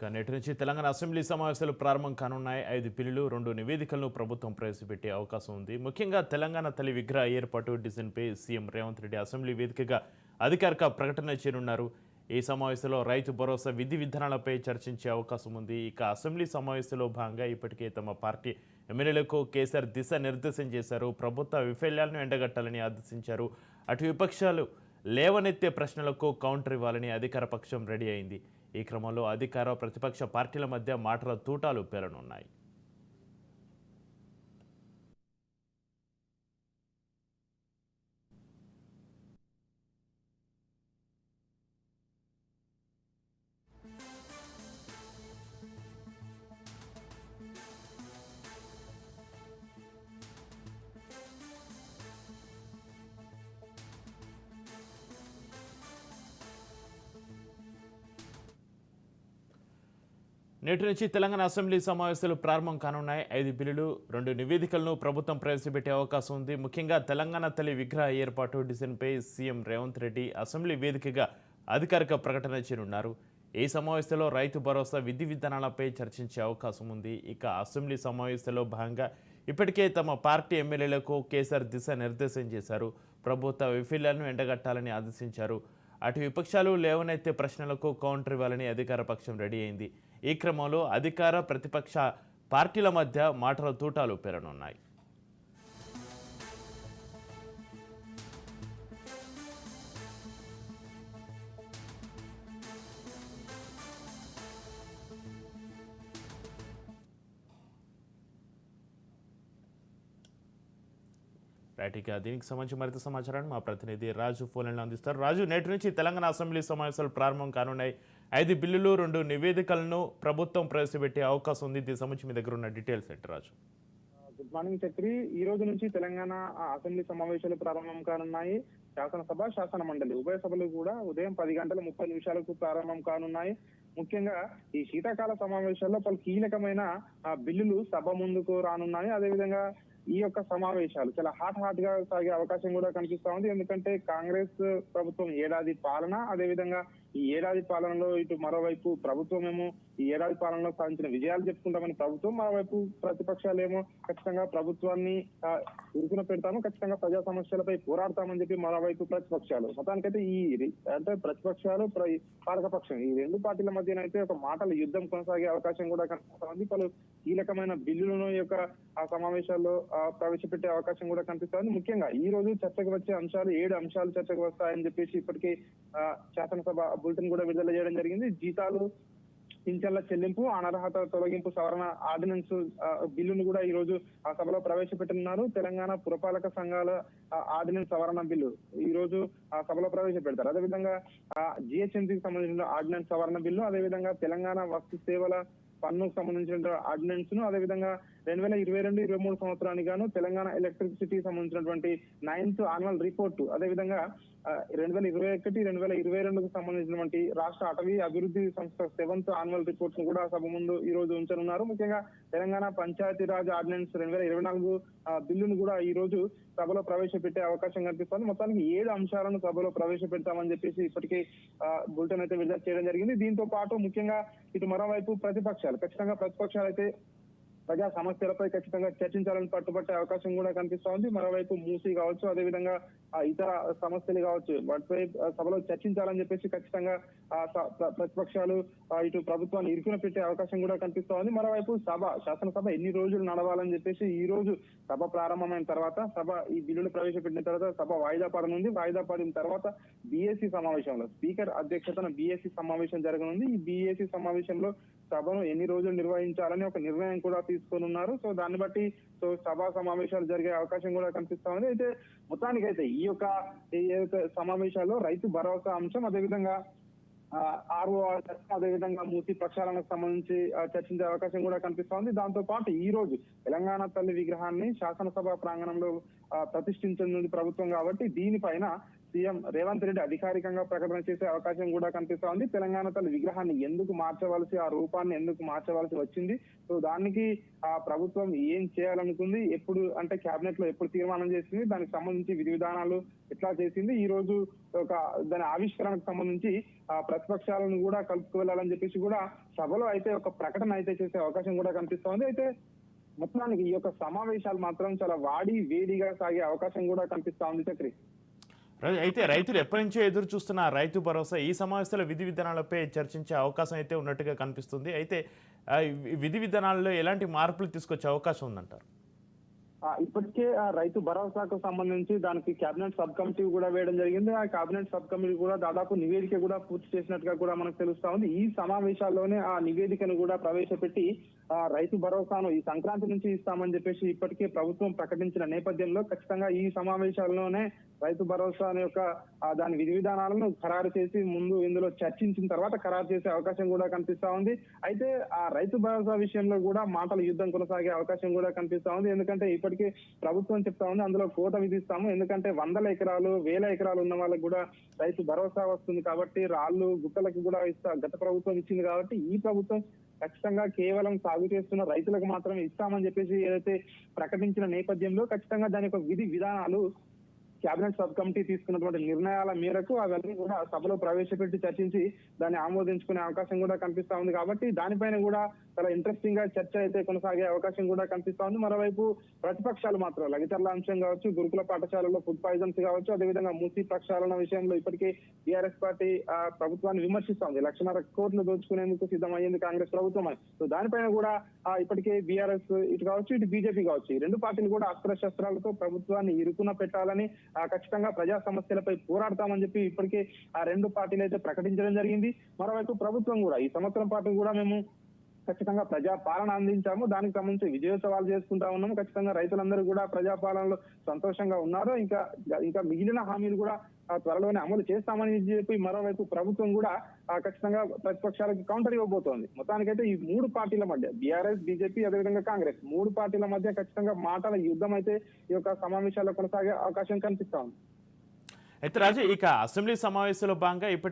ఇక నేటి నుంచి తెలంగాణ అసెంబ్లీ సమావేశాలు ప్రారంభం కానున్నాయి. ఐదు బిల్లులు రెండు నివేదికలను ప్రభుత్వం ప్రవేశపెట్టే అవకాశం ఉంది. ముఖ్యంగా తెలంగాణ తల్లి విగ్రహ ఏర్పాటు డిజైన్పై సీఎం రేవంత్ రెడ్డి అసెంబ్లీ వేదికగా అధికారిక ప్రకటన చేయనున్నారు. ఈ సమావేశంలో రైతు భరోసా విధి విధానాలపై చర్చించే అవకాశం ఉంది. ఇక అసెంబ్లీ సమావేశంలో భాగంగా ఇప్పటికే తమ పార్టీ ఎమ్మెల్యేలకు కేసీఆర్ దిశ నిర్దేశం చేశారు. ప్రభుత్వ వైఫల్యాలను ఎండగట్టాలని ఆదేశించారు. అటు విపక్షాలు లేవనెత్తే ప్రశ్నలకు కౌంటర్ ఇవ్వాలని అధికార పక్షం రెడీ అయింది. ఈ క్రమంలో అధికార ప్రతిపక్ష పార్టీల మధ్య మాటల తూటాలు పేలనున్నాయి. నేటి నుంచి తెలంగాణ అసెంబ్లీ సమావేశాలు ప్రారంభం కానున్నాయి. ఐదు బిల్లులు రెండు నివేదికలను ప్రభుత్వం ప్రవేశపెట్టే అవకాశం ఉంది. ముఖ్యంగా తెలంగాణ తల్లి విగ్రహ ఏర్పాటు డిజైన్పై సీఎం రేవంత్ రెడ్డి అసెంబ్లీ వేదికగా అధికారిక ప్రకటన చేయనున్నారు. ఈ సమావేశంలో రైతు భరోసా విధి విధానాలపై చర్చించే అవకాశం ఉంది. ఇక అసెంబ్లీ సమావేశంలో భాగంగా ఇప్పటికే తమ పార్టీ ఎమ్మెల్యేలకు కేసీఆర్ దిశ నిర్దేశం చేశారు. ప్రభుత్వ వైఫల్యాలను ఎండగట్టాలని ఆదేశించారు. అటు విపక్షాలు లేవనెత్తే ప్రశ్నలకు కౌంటర్ ఇవ్వాలని అధికార పక్షం రెడీ అయింది. ఈ క్రమంలో అధికార ప్రతిపక్ష పార్టీల మధ్య మాటల తూటాలు పేరనున్నాయి. దీనికి సంబంధించి మరింత సమాచారాన్ని మా ప్రతినిధి రాజు ఫోన్లో అందిస్తారు. రాజు నేటి నుంచి తెలంగాణ అసెంబ్లీ సమావేశాలు ప్రారంభం కానున్నాయి. ఐదు బిల్లులు రెండు నివేదికలను ప్రభుత్వం ప్రవేశపెట్టే అవకాశం ఉంది. దీని సంబంధించి మీ దగ్గర ఉన్న డీటెయిల్స్ ఏంటి రాజు? గుడ్ మార్నింగ్ చక్రి ఈ రోజు నుంచి తెలంగాణ అసెంబ్లీ సమావేశాలు ప్రారంభం కానున్నాయి. శాసనసభ శాసన మండలి. ఉభయ సభలు కూడా ఉదయం పది గంటల ముప్పై నిమిషాలకు ప్రారంభం కానున్నాయి. ముఖ్యంగా ఈ శీతాకాల సమావేశాల్లో పలు కీలకమైన ఆ, బిల్లులు సభ ముందుకు రానున్నాయి. అదేవిధంగా ఈ యొక్క సమావేశాలు చాలా హాట్ హాట్గా సాగే అవకాశం కూడా కనిపిస్తా ఉంది. ఎందుకంటే కాంగ్రెస్ ప్రభుత్వం ఏడాది పాలన అదేవిధంగా ఈ ఏడాది పాలనలో ఇటు మరోవైపు ప్రభుత్వం ఏమో ఈ ఏడాది పాలనలో సాధించిన విజయాలు చెప్పుకుంటామని ప్రభుత్వం మరోవైపు ప్రతిపక్షాలేమో ఖచ్చితంగా ప్రభుత్వాన్ని ఉరుకున పెడతాము ఖచ్చితంగా ప్రజా సమస్యలపై పోరాడతామని చెప్పి మరోవైపు ప్రతిపక్షాలు. మొత్తానికైతే ఈ రి- అంటే ప్రతిపక్షాలు ప్ర- పాలకపక్షం ఈ రెండు పార్టీల మధ్యనైతే ఒక మాటల యుద్ధం కొనసాగే అవకాశం కూడా కనిపిస్తా ఉంది. పలు కీలకమైన బిల్లులను ఈ యొక్క ఆ సమావేశాల్లో ప్రవేశపెట్టే అవకాశం కూడా కనిపిస్తోంది. ముఖ్యంగా ఈ రోజు చర్చకు వచ్చే అంశాలు ఏడు అంశాలు చర్చకు వస్తాయని చెప్పేసి ఇప్పటికే ఆ, శాసనసభ బులెటిన్ కూడా విడుదల చేయడం జరిగింది. జీతాలు పింఛన్ల చెల్లింపు అనర్హత తొలగింపు సవరణ ఆర్డినెన్స్ ఆ, బిల్లును కూడా ఈ రోజు ఆ సభలో ప్రవేశపెట్టనున్నారు. తెలంగాణ పురపాలక సంఘాల ఆర్డినెన్స్ సవరణ బిల్లు ఈ రోజు ఆ సభలో ప్రవేశపెడతారు. అదేవిధంగా జిహెచ్ఎంసీకి సంబంధించిన ఆర్డినెన్స్ సవరణ బిల్లు అదేవిధంగా తెలంగాణ వస్తు సేవల పన్నుకు సంబంధించిన ఆర్డినెన్స్ను అదేవిధంగా రెండు వేల ఇరవై రెండు ఇరవై మూడు సంవత్సరానికి గాను తెలంగాణ ఎలక్ట్రిసిటీ సంబంధించినటువంటి నైన్త్ ఆన్యువల్ రిపోర్టు అదేవిధంగా రెండు వేల ఇరవై ఒకటి రెండు వేల ఇరవై రెండుకు సంబంధించినటువంటి రాష్ట్ర అటవీ అభివృద్ధి సంస్థ సెవెంత్ ఆన్యువల్ రిపోర్ట్ను కూడా సభ ముందు ఈ రోజు ఉంచనున్నారు. ముఖ్యంగా తెలంగాణ పంచాయతీరాజ్ ఆర్డినెన్స్ రెండు వేల ఇరవై నాలుగు బిల్లును కూడా ఈ రోజు సభలో ప్రవేశపెట్టే అవకాశం కనిపిస్తుంది మొత్తానికి ఏడు అంశాలను సభలో ప్రవేశపెడతామని చెప్పేసి ఇప్పటికే బులెటిన్ అయితే విడుదల చేయడం జరిగింది. దీంతో పాటు ముఖ్యంగా ఇటు మరోవైపు ప్రతిపక్షాలు ఖచ్చితంగా ప్రతిపక్షాలు అయితే ప్రజా సమస్యలపై ఖచ్చితంగా చర్చించాలని పట్టుబట్టే అవకాశం కూడా కనిపిస్తా ఉంది మరోవైపు మూసీ కావచ్చు అదేవిధంగా ఇతర సమస్యలు కావచ్చు వాటిపై సభలో చర్చించాలని చెప్పేసి ఖచ్చితంగా ప్రతిపక్షాలు ఇటు ప్రభుత్వాన్ని ఇరుకున పెట్టే అవకాశం కూడా కనిపిస్తా ఉంది మరోవైపు సభ శాసనసభ ఎన్ని రోజులు నడవాలని చెప్పేసి ఈ రోజు సభ ప్రారంభమైన తర్వాత సభ ఈ బిల్లును ప్రవేశపెట్టిన తర్వాత సభ వాయిదా పడనుంది వాయిదా పడిన తర్వాత బీఎస్సీ సమావేశంలో స్పీకర్ అధ్యక్షతన బీఎస్సీ సమావేశం జరగనుంది. ఈ బీఎస్సీ సమావేశంలో సభను ఎన్ని రోజులు నిర్వహించాలని ఒక నిర్ణయం కూడా తీసుకొని ఉన్నారు. సో దాన్ని బట్టి సో సభా సమావేశాలు జరిగే అవకాశం కూడా కనిపిస్తా ఉంది అయితే మొత్తానికైతే ఈ యొక్క ఈ యొక్క సమావేశాల్లో రైతు భరోసా అంశం అదేవిధంగా ఆర్ఓ చట్టం అదేవిధంగా మూసి ప్రక్షాళనకు సంబంధించి చర్చించే అవకాశం కూడా కనిపిస్తోంది దాంతో పాటు ఈ రోజు తెలంగాణ తల్లి విగ్రహాన్ని శాసనసభ ప్రాంగణంలో ఆ, ప్రతిష్ఠించనుంది ప్రభుత్వం కాబట్టి దీనిపైన సీఎం రేవంత్ రెడ్డి అధికారికంగా ప్రకటన చేసే అవకాశం కూడా కనిపిస్తా ఉంది తెలంగాణ తల్లి విగ్రహాన్ని ఎందుకు మార్చవలసి ఆ రూపాన్ని ఎందుకు మార్చవలసి వచ్చింది? సో దానికి ఆ ప్రభుత్వం ఏం చేయాలనుకుంది? ఎప్పుడు అంటే కేబినెట్లో ఎప్పుడు తీర్మానం చేసింది? దానికి సంబంధించి విధి విధానాలు ఎట్లా చేసింది? ఈ రోజు ఒక దాని ఆవిష్కరణకు సంబంధించి ఆ ప్రతిపక్షాలను కూడా కలుపుకువెళ్ళాలని చెప్పేసి కూడా సభలో అయితే ఒక ప్రకటన అయితే చేసే అవకాశం కూడా కనిపిస్తోంది. అయితే మొత్తానికి ఈ యొక్క సమావేశాలు మాత్రం చాలా వాడి వేడిగా సాగే అవకాశం కూడా కనిపిస్తా ఉంది చక్రి. అయితే రైతులు ఎప్పటి నుంచో ఎదురు చూస్తున్న రైతు భరోసా ఈ సమావేశంలో విధి విధానాలపై చర్చించే అవకాశం అయితే ఉన్నట్టుగా కనిపిస్తుంది. అయితే విధి విధానాల్లో ఎలాంటి మార్పులు తీసుకొచ్చే అవకాశం ఉందంటారు? ఇప్పటికే ఆ రైతు భరోసాకు సంబంధించి దానికి కేబినెట్ సబ్ కమిటీ కూడా వేయడం జరిగింది. ఆ కేబినెట్ సబ్ కమిటీ కూడా దాదాపు నివేదిక కూడా పూర్తి చేసినట్టుగా కూడా మనకు తెలుస్తా ఉంది. ఈ సమావేశాల్లోనే ఆ నివేదికను కూడా ప్రవేశపెట్టి ఆ రైతు భరోసాను ఈ సంక్రాంతి నుంచి ఇస్తామని చెప్పేసి ఇప్పటికే ప్రభుత్వం ప్రకటించిన నేపథ్యంలో ఖచ్చితంగా ఈ సమావేశాల్లోనే రైతు భరోసా అనే యొక్క దాని విధి విధానాలను ఖరారు చేసి ముందు ఇందులో చర్చించిన తర్వాత ఖరారు చేసే అవకాశం కూడా కనిపిస్తా ఉంది. అయితే ఆ రైతు భరోసా విషయంలో కూడా మాటల యుద్ధం కొనసాగే అవకాశం కూడా కనిపిస్తా ఉంది. ఎందుకంటే ఇప్పటికే ప్రభుత్వం చెప్తా ఉంది అందులో కోట విధిస్తాము. ఎందుకంటే వందల ఎకరాలు వేల ఎకరాలు ఉన్న వాళ్ళకి కూడా రైతు భరోసా వస్తుంది కాబట్టి రాళ్ళు గుట్టలకు కూడా ఇస్తా గత ప్రభుత్వం ఇచ్చింది కాబట్టి ఈ ప్రభుత్వం ఖచ్చితంగా కేవలం సాగు చేస్తున్న రైతులకు మాత్రమే ఇస్తామని చెప్పేసి ఏదైతే ప్రకటించిన నేపథ్యంలో ఖచ్చితంగా దాని యొక్క విధి విధానాలు కేబినెట్ సబ్ కమిటీ తీసుకున్నటువంటి నిర్ణయాల మేరకు అవన్నీ కూడా సభలో ప్రవేశపెట్టి చర్చించి దాన్ని ఆమోదించుకునే అవకాశం కూడా కనిపిస్తా ఉంది కాబట్టి దానిపైన కూడా చాలా ఇంట్రెస్టింగ్గా చర్చ అయితే కొనసాగే అవకాశం కూడా కనిపిస్తా ఉంది. మరోవైపు ప్రతిపక్షాలు మాత్రం లగితర్ల అంశం కావచ్చు గురుకుల పాఠశాలలో ఫుడ్ పాయిజన్స్ కావచ్చు అదేవిధంగా మూసీ ప్రక్షాళన విషయంలో ఇప్పటికే టీఆర్ఎస్ పార్టీ ఆ, ప్రభుత్వాన్ని విమర్శిస్తోంది. లక్షన్నర కోట్లు దోచుకునేందుకు సిద్ధమయ్యింది కాంగ్రెస్ ప్రభుత్వం అని. సో దానిపైన కూడా ఆ, ఇప్పటికే బీఆర్ఎస్ ఇటు కావచ్చు ఇటు బీజేపీ కావచ్చు ఈ రెండు పార్టీలు కూడా అస్త్ర శస్త్రాలతో ప్రభుత్వాన్ని ఇరుకున పెట్టాలని ఆ, ఖచ్చితంగా ప్రజా సమస్యలపై పోరాడతామని చెప్పి ఇప్పటికే ఆ రెండు పార్టీలు అయితే ప్రకటించడం జరిగింది. మరోవైపు ప్రభుత్వం కూడా ఈ సంవత్సరం పాటు కూడా మేము ఖచ్చితంగా ప్రజా పాలన అందించాము. దానికి సంబంధించి విజయోత్సవాలు చేసుకుంటా ఉన్నాము. ఖచ్చితంగా రైతులందరూ కూడా ప్రజా పాలనలో సంతోషంగా ఉన్నారు. ఇంకా ఇంకా మిగిలిన హామీలు కూడా త్వరలోనే అమలు చేస్తామని చెప్పి మరోవైపు ప్రభుత్వం కూడా ఖచ్చితంగా ప్రతిపక్షాలకు కౌంటర్ ఇవ్వబోతోంది. మొత్తానికైతే ఈ మూడు పార్టీల మధ్య బీఆర్ఎస్ బీజేపీ అదేవిధంగా కాంగ్రెస్ మూడు పార్టీల మధ్య ఖచ్చితంగా మాటల యుద్ధం అయితే ఈ యొక్క సమావేశాల్లో కొనసాగే అవకాశం కనిపిస్తా ఉంది. అయితే రాజు ఇక అసెంబ్లీ సమావేశంలో భాగంగా ఇప్పటికే